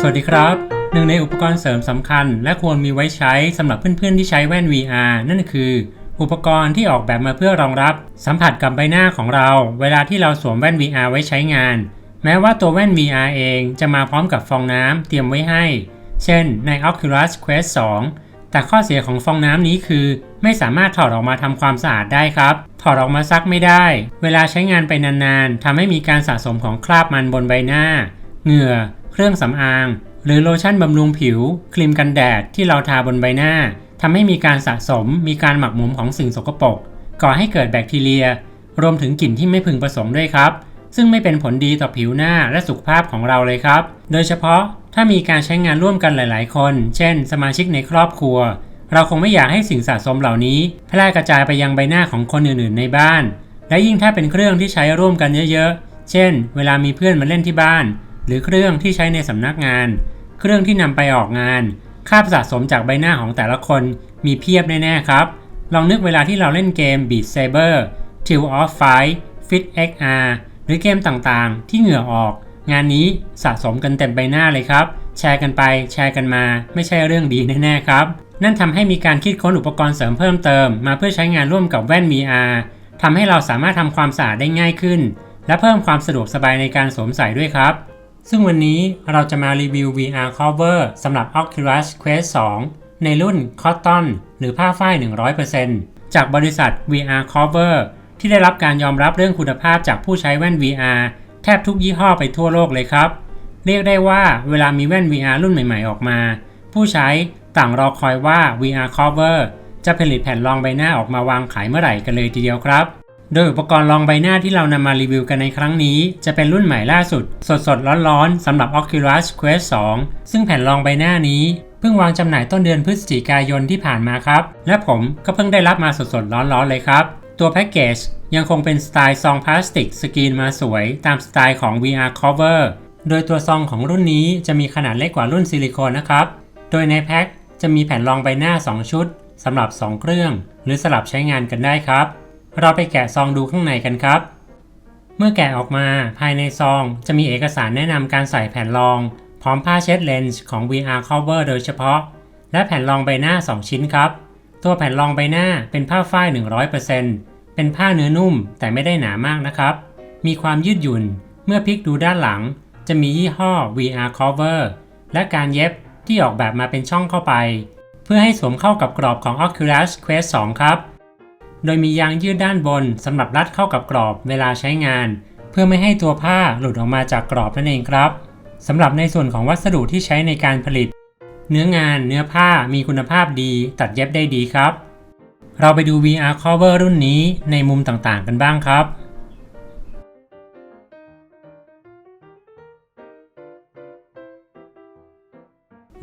สวัสดีครับ หนึ่งในอุปกรณ์เสริมสำคัญ และควรมีไว้ใช้สำหรับเพื่อนๆที่ใช้แว่น VR นั่นคือ อุปกรณ์ที่ออกแบบมาเพื่อรองรับ สัมผัสกับใบหน้าของเรา เวลาที่เราสวมแว่น VR ไว้ใช้งาน แม้ว่าตัวแว่น VR เองจะมาพร้อมกับฟองน้ำเตรียมไว้ให้ เช่น ใน Oculus Quest 2 แต่ข้อเสียของฟองน้ำนี้คือ ไม่สามารถถอดออกมาทำความสะอาดได้ครับ ถอดออกมาซักไม่ได้ เวลาใช้งานไปนานๆทำให้มีการสะสมของคราบมันบนใบหน้า เหงื่อ รื่องสำอาง หรือโลชั่นบำรุงผิว ครีมกันแดดที่เราทาบนใบหน้าทำให้มีการสะสม มีการหมักหมมของสิ่งสกปรกก่อให้เกิดแบคทีเรีย รวมถึงกลิ่นที่ไม่พึงประสงค์ด้วยครับ ซึ่งไม่เป็นผลดีต่อผิวหน้าและสุขภาพของเราเลยครับ โดยเฉพาะถ้ามีการใช้งานร่วมกันหลาย ๆ คน เช่น สมาชิกในครอบครัว เราคงไม่อยากให้สิ่งสะสมเหล่านี้ แพร่กระจายไปยังใบหน้าของคนอื่น ๆ ในบ้าน และยิ่งถ้าเป็นเครื่องที่ใช้ร่วมกันเยอะ ๆ เช่น เวลามีเพื่อนมาเล่นที่บ้าน หรือเครื่องที่ใช้ในสำนักงาน เครื่องที่นำไปออกงาน คาบสะสมจากใบหน้าของแต่ละคนมีเพียบแน่ๆครับ ลองนึกเวลาที่เราเล่นเกม Beat Saber t i l of Fight Fit XR หรือเกมต่างๆ ที่เหงื่อออก งานนี้สะสมกันเต็มใบหน้าเลยครับ แชร์กันไปแชร์กันมา ไม่ใช่เรื่องดีแน่ๆครับ นั่นทำให้มีการคิดค้นอุปกรณ์เสริมเพิ่มเติม มาเพื่อใช้งานร่วมกับแว่น VR ทำให้เราสามารถทำความสะอาดได้ง่ายขึ้น และเพิ่มความสะดวกสบายในการสวมใส่ด้วยครับ ซึ่งวันนี้เราจะมารีวิว VR cover สำหรับ Oculus Quest 2 ในรุ่น Cotton หรือผ้าฝ้าย 100%จากบริษัท VR cover ที่ได้รับการยอมรับเรื่องคุณภาพจากผู้ใช้แว่น VR แทบทุกยี่ห้อไปทั่วโลกเลยครับ เรียกได้ว่าเวลามีแว่น VR รุ่นใหม่ๆออกมา ผู้ใช้ต่างรอคอยว่า VR cover จะผลิตแผ่นรองใบหน้าออกมาวางขายเมื่อไหร่กันเลยทีเดียวครับ โดยอุปกรณ์รองใบหน้าที่เรานำมารีวิวกันในครั้งนี้ จะเป็นรุ่นใหม่ล่าสุด สดๆ ร้อนๆสำหรับ Oculus Quest 2 ซึ่งแผ่นรองใบหน้านี้เพิ่งวางจำหน่ายต้นเดือนพฤศจิกายนที่ผ่านมาครับ และผมก็เพิ่งได้รับมาสดๆ ร้อนๆ เลยครับ ตัวแพ็กเกจยังคงเป็นสไตล์ซองพลาสติกสกรีนมาสวย ตามสไตล์ของ VR cover โดยตัวซองของรุ่นนี้จะมีขนาดเล็กกว่ารุ่นซิลิโคนนะครับ โดยในแพ็คจะมีแผ่นรองใบหน้า 2 ชุดสำหรับ 2 เครื่อง หรือสลับใช้งานกันได้ครับ เราไปแกะซองดูข้างในกันครับ เมื่อแกะออกมาภายในซองจะมีเอกสารแนะนำการใส่แผ่นรอง พร้อมผ้าเช็ดเลนส์ของ VR cover โดยเฉพาะ และแผ่นรองใบหน้า 2 ชิ้นครับ ตัวแผ่นรองใบหน้าเป็นผ้าฝ้าย 100%เป็นผ้าเนื้อนุ่มแต่ไม่ได้หนามากนะครับ มีความยืดหยุ่น เมื่อพลิกดูด้านหลัง จะมียี่ห้อ VR cover และการเย็บที่ออกแบบมาเป็นช่องเข้าไป เพื่อให้สวมเข้ากับกรอบของ Oculus Quest 2 ครับ โดยมียางยืดด้านบนสำหรับรัดเข้ากับกรอบเวลาใช้งาน เพื่อไม่ให้ตัวผ้าหลุดออกมาจากกรอบนั่นเองครับสำหรับในส่วนของวัสดุที่ใช้ในการผลิต เนื้องานเนื้อผ้ามีคุณภาพดีตัดเย็บได้ดีครับ เราไปดู VR cover รุ่นนี้ในมุมต่างๆ กันบ้างครับ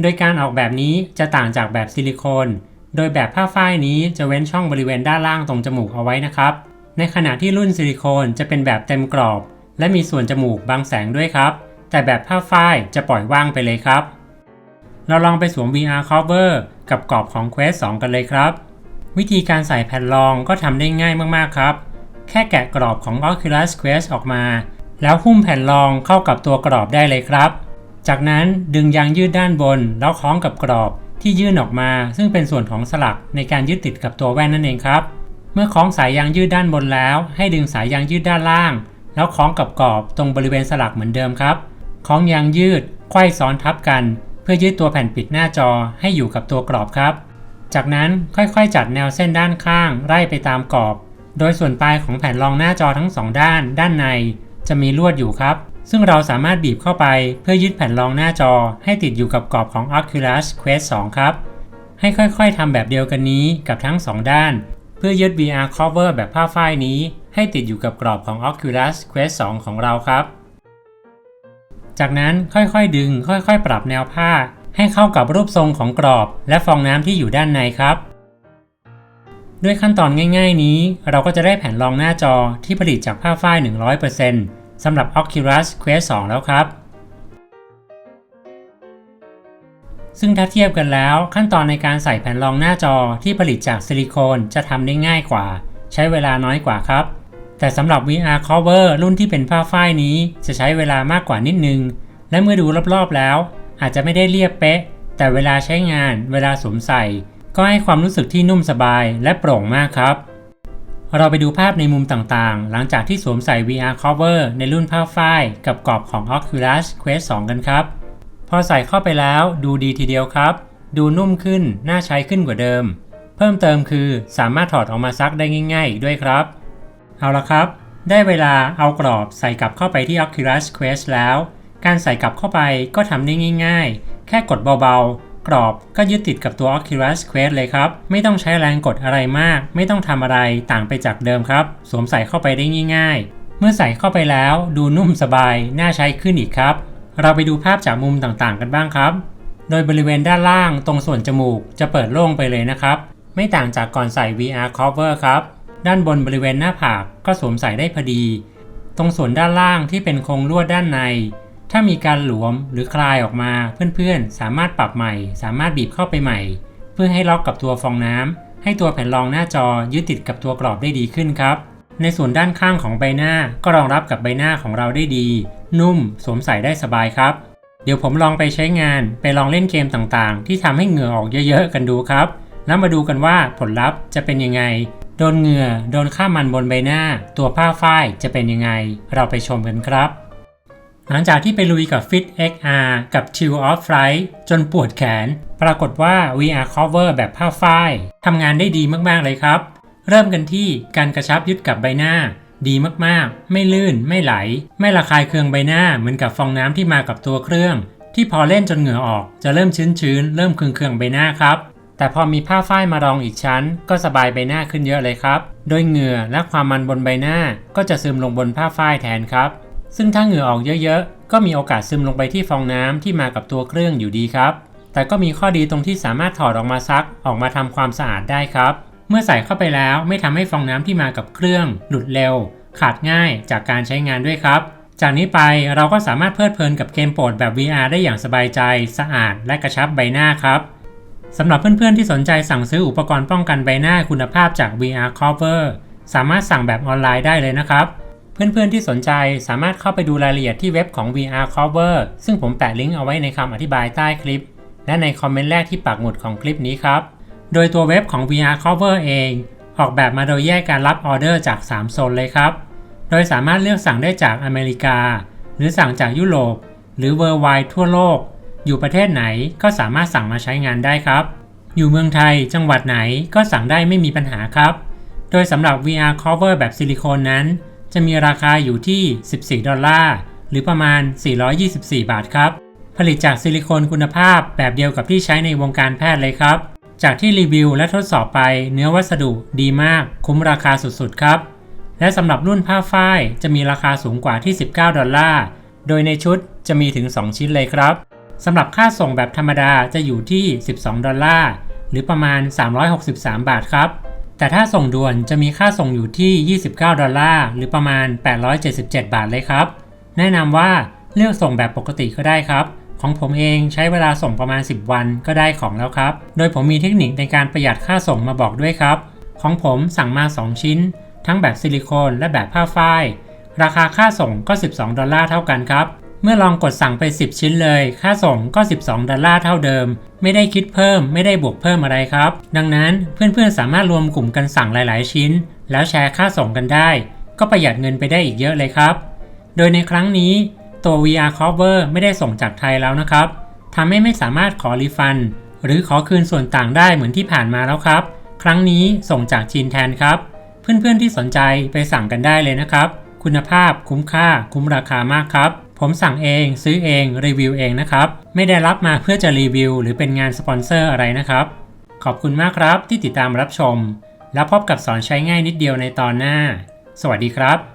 โดยการออกแบบนี้จะต่างจากแบบซิลิโคน โดยแบบผ้าฝ้ายนี้จะเว้นช่องบริเวณด้านล่างตรงจมูกเอาไว้นะครับ ในขณะที่รุ่นซิลิโคนจะเป็นแบบเต็มกรอบ และมีส่วนจมูกบังแสงด้วยครับ แต่แบบผ้าฝ้ายจะปล่อยว่างไปเลยครับ เราลองไปสวม VR cover กับกรอบของ Quest 2 กันเลยครับ วิธีการใส่แผ่นรองก็ทำได้ง่ายมากๆครับ แค่แกะกรอบของ Oculus Quest ออกมา แล้วหุ้มแผ่นรองเข้ากับตัวกรอบได้เลยครับ จากนั้นดึงยางยืดด้านบนแล้วคล้องกับกรอบ ที่ยื่นออกมา ซึ่งเป็นส่วนของสลักในการยึดติดกับตัวแว่นนั่นเองครับ เมื่อคล้องสายยางยืดด้านบนแล้ว ให้ดึงสายยางยืดด้านล่าง แล้วคล้องกับกรอบตรงบริเวณสลักเหมือนเดิมครับคล้องยางยืดไขว้ซ้อนทับกัน เพื่อยึดตัวแผ่นปิดหน้าจอให้อยู่กับตัวกรอบครับ จากนั้นค่อยๆ จัดแนวเส้นด้านข้างไล่ไปตามกรอบ โดยส่วนปลายของแผ่นรองหน้าจอทั้งสองด้าน ด้านใน จะมีลวดอยู่ครับ ซึ่งเราสามารถบีบเข้าไปเพื่อยึดแผ่นรองหน้าจอให้ติดอยู่กับกรอบของ Oculus Quest 2 ครับ ให้ค่อยๆทำแบบเดียวกันนี้กับทั้ง 2 ด้าน เพื่อยึด VR cover แบบผ้าฝ้ายนี้ ให้ติดอยู่กับกรอบของ Oculus Quest 2 ของเราครับ จากนั้นค่อยๆดึงค่อยๆ ปรับแนวผ้า ให้เข้ากับรูปทรงของกรอบ และฟองน้ำที่อยู่ด้านในครับด้วยขั้นตอนง่าย ๆ นี้ เราก็จะได้แผ่นรองหน้าจอที่ผลิตจากผ้าฝ้าย 100% สำหรับ Oculus Quest 2 แล้วครับ ซึ่งถ้าเทียบกันแล้วขั้นตอนในการใส่แผ่นรองหน้าจอที่ผลิตจากซิลิโคนจะทำได้ง่ายกว่า ใช้เวลาน้อยกว่าครับ แต่สำหรับ VR cover รุ่นที่เป็นผ้าฝ้ายนี้จะใช้เวลามากกว่านิดนึง และเมื่อดูรอบๆแล้ว อาจจะไม่ได้เรียบเป๊ะ แต่เวลาใช้งาน เวลาสวมใส่ ก็ให้ความรู้สึกที่นุ่มสบายและโปร่งมากครับ เราไปดูภาพในมุมต่างๆ หลังจากที่สวมใส่ VR cover ในรุ่นผ้าฝ้ายกับกรอบของ Oculus Quest 2 กันครับ พอใส่เข้าไปแล้วดูดีทีเดียวครับ ดูนุ่มขึ้น น่าใช้ขึ้นกว่าเดิม เพิ่มเติมคือสามารถถอดออกมาซักได้ง่ายๆอีกด้วยครับ เอาละครับ ได้เวลาเอากรอบใส่กลับเข้าไปที่ Oculus Quest แล้ว การใส่กลับเข้าไปก็ทำได้ง่าย ๆ แค่กดเบาๆ กรอบก็ยึดติดกับตัว Oculus Quest เลยครับ ไม่ต้องใช้แรงกดอะไรมาก ไม่ต้องทำอะไรต่างไปจากเดิมครับ สวมใส่เข้าไปได้ง่าย ๆ เมื่อใส่เข้าไปแล้วดูนุ่มสบาย น่าใช้ขึ้นอีกครับ เราไปดูภาพจากมุมต่างๆ กันบ้างครับ โดยบริเวณด้านล่างตรงส่วนจมูกจะเปิดโล่งไปเลยนะครับ ไม่ต่างจากก่อนใส่ VR cover ครับ ด้านบนบริเวณหน้าผากก็สวมใส่ได้พอดี ตรงส่วนด้านล่างที่เป็นโครงลวดด้านใน ถ้ามีการหลวมหรือคลายออกมาเพื่อนๆ สามารถปรับใหม่ สามารถบีบเข้าไปใหม่ เพื่อให้ล็อกกับตัวฟองน้ำให้ตัวแผ่นรองหน้าจอยึดติดกับตัวกรอบได้ดีขึ้นครับ ในส่วนด้านข้างของใบหน้าก็รองรับกับใบหน้าของเราได้ดี นุ่ม สวมใส่ได้สบายครับ เดี๋ยวผมลองไปใช้งานไปลองเล่นเกมต่างๆ ที่ทำให้เหงื่อออกเยอะๆกันดูครับ แล้วมาดูกันว่าผลลัพธ์จะเป็นยังไงโดนเหงื่อโดนข้ามันบนใบหน้า ตัวผ้าฝ้ายจะเป็นยังไง เราไปชมกันครับ หลังจากที่ไปลุยกับ Fit XR กับ Chill Off Flight จนปวดแขน ปรากฏว่า VR Cover แบบผ้าฝ้ายทำงานได้ดีมากๆเลยครับ เริ่มกันที่การกระชับยึดกับใบหน้า ดีมากๆ ไม่ลื่น ไม่ไหล ไม่ระคายเคืองใบหน้าเหมือนกับฟองน้ำที่มากับตัวเครื่อง ที่พอเล่นจนเหงื่อออก จะเริ่มชื้นๆ เริ่มเคืองๆใบหน้าครับแต่พอมีผ้าฝ้ายมารองอีกชั้น ก็สบายใบหน้าขึ้นเยอะเลยครับ โดยเหงื่อและความมันบนใบหน้าก็จะซึมลงบนผ้าฝ้ายแทนครับ ซึ่งถ้าเหงื่อออกเยอะๆ ก็มีโอกาสซึมลงไปที่ฟองน้ำที่มากับตัวเครื่องอยู่ดีครับ แต่ก็มีข้อดีตรงที่สามารถถอดออกมาซักออกมาทำความสะอาดได้ครับ เมื่อใส่เข้าไปแล้วไม่ทำให้ฟองน้ำที่มากับเครื่อง หลุดเร็ว ขาดง่ายจากการใช้งานด้วยครับ จากนี้ไปเราก็สามารถเพลิดเพลินกับเกมโปรดแบบ VR ได้อย่างสบายใจ สะอาด และกระชับใบหน้าครับสำหรับเพื่อนๆที่สนใจสั่งซื้ออุปกรณ์ป้องกันใบหน้าคุณภาพจาก VR Cover สามารถสั่งแบบออนไลน์ได้เลยนะครับ เพื่อนๆที่สนใจสามารถเข้าไปดูรายละเอียดที่เว็บของ VR Cover ซึ่งผมแปะลิงก์เอาไว้ในคำอธิบายใต้คลิป และในคอมเมนต์แรกที่ปักหมุดของคลิปนี้ครับ โดยตัวเว็บของ VR Cover เอง ออกแบบมาโดยแยกการรับออเดอร์จาก 3 โซนเลยครับ โดยสามารถเลือกสั่งได้จากอเมริกา หรือสั่งจากยุโรป หรือ Worldwide ทั่วโลก อยู่ประเทศไหนก็สามารถสั่งมาใช้งานได้ครับ อยู่เมืองไทยจังหวัดไหนก็สั่งได้ไม่มีปัญหาครับ โดยสำหรับ VR cover แบบซิลิโคนนั้น จะมีราคาอยู่ที่ 14 ดอลลาร์ หรือประมาณ 424 บาทครับ ผลิตจากซิลิโคนคุณภาพแบบเดียวกับที่ใช้ในวงการแพทย์เลยครับ จากที่รีวิวและทดสอบไปเนื้อวัสดุดีมาก คุ้มราคาสุดๆครับ และสำหรับรุ่นผ้าฝ้ายจะมีราคาสูงกว่าที่ 19 ดอลลาร์ โดยในชุดจะมีถึง 2 ชิ้นเลยครับสำหรับค่าส่งแบบธรรมดาจะอยู่ที่ 12 ดอลลาร์ หรือประมาณ 363 บาทครับ แต่ถ้าส่งด่วนจะมีค่าส่งอยู่ที่ 29 ดอลลาร์ หรือประมาณ 877 บาทเลยครับ แนะนำว่าเลือกส่งแบบปกติก็ได้ครับ ของผมเองใช้เวลาส่งประมาณ 10 วันก็ได้ของแล้วครับ โดยผมมีเทคนิคในการประหยัดค่าส่งมาบอกด้วยครับ ของผมสั่งมา 2 ชิ้น ทั้งแบบซิลิโคนและแบบผ้าฝ้าย ราคาค่าส่งก็ 12 ดอลลาร์เท่ากันครับ เมื่อลองกดสั่งไป 10 ชิ้นเลย ค่าส่งก็ 12 ดอลลาร์เท่าเดิม ไม่ได้คิดเพิ่ม ไม่ได้บวกเพิ่มอะไรครับ ดังนั้นเพื่อนๆสามารถรวมกลุ่มกันสั่งหลาย ๆ ชิ้น แล้วแชร์ค่าส่งกันได้ ก็ประหยัดเงินไปได้อีกเยอะเลยครับ โดยในครั้งนี้ตัว VR cover ไม่ได้ส่งจากไทยแล้วนะครับทำให้ไม่สามารถขอรีฟัน หรือขอคืนส่วนต่างได้เหมือนที่ผ่านมาแล้วครับ ครั้งนี้ส่งจากจีนแทนครับ เพื่อนๆที่สนใจไปสั่งกันได้เลยนะครับ คุณภาพคุ้มค่า คุ้มราคามากครับ ผมสั่งเองซื้อเองรีวิวเองนะครับ ไม่ได้รับมาเพื่อจะรีวิว หรือเป็นงานสปอนเซอร์อะไรนะครับ ขอบคุณมากครับที่ติดตามรับชม แล้วพบกับสอนใช้ง่ายนิดเดียวในตอนหน้า สวัสดีครับ